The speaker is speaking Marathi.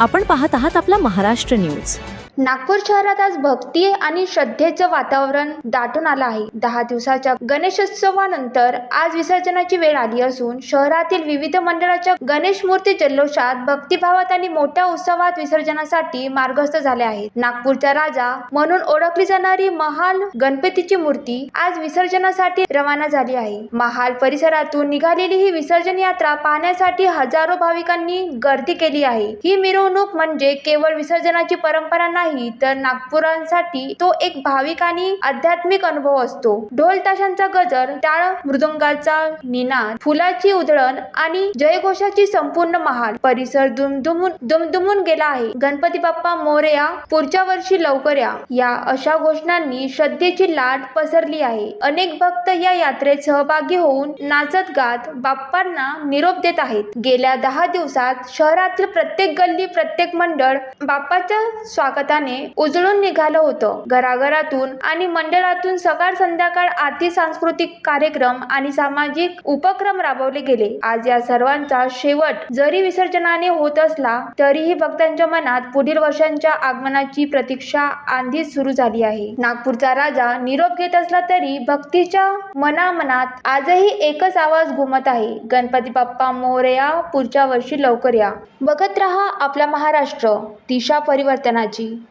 आपण पाहत आहात आपला महाराष्ट्र न्यूज. नागपूर शहरात आज भक्ती आणि श्रद्धेचं वातावरण दाटून आलं आहे. दहा दिवसाच्या गणेशोत्सवानंतर आज विसर्जनाची वेळ आली असून शहरातील विविध मंडळाच्या गणेश मूर्ती जल्लोषात भक्तिभावात आणि मोठ्या उत्सवात विसर्जनासाठी मार्गस्थ झाले आहेत. नागपूरचा राजा म्हणून ओळखली जाणारी महाल गणपतीची मूर्ती आज विसर्जनासाठी रवाना झाली आहे. महाल परिसरातून निघालेली ही विसर्जन यात्रा पाहण्यासाठी हजारो भाविकांनी गर्दी केली आहे. ही मिरवणूक म्हणजे केवळ विसर्जनाची परंपरा नाही नाही तर नागपुरांसाठी तो एक भाविक आणि आध्यात्मिक अनुभव असतो. ढोल ताशांचा गजर टाळ मृदुंगाचा निनाद फुलाची उधळण आणि जयघोषाची संपूर्ण महाल परिसर दुमदुमून दुमदुमून गेला आहे. गणपती बाप्पा मोरया पुढच्या वर्षी लवकर या. या अशा घोषणांनी श्रद्धेची लाट पसरली आहे. अनेक भक्त या यात्रेत सहभागी होऊन नाचत गात बाप्पांना निरोप देत आहेत. गेल्या दहा दिवसात शहरातील प्रत्येक गल्ली प्रत्येक मंडळ बाप्पाच्या स्वागताने उजळून निघालं होतं. घराघरातून आणि मंडळातून सकाळ संध्याकाळ आरती सांस्कृतिक कार्यक्रम आणि सामाजिक उपक्रम राबवले गेले. आज या सर्वांचा शेवट जरी विसर्जनाने होत असला तरीही भक्तांच्या मनात पुढील वर्षांच्या आगमनाची प्रतीक्षा आंधी सुरू झाली आहे. नागपूरचा राजा निरोप घेत असला तरी भक्तीच्या मनामनात आजही एकच आवाज घुमत आहे. गणपती बाप्पा मोरया पुढच्या वर्षी लवकर या. बघत रहा आपला महाराष्ट्र. दिशा परिवर्तनाची.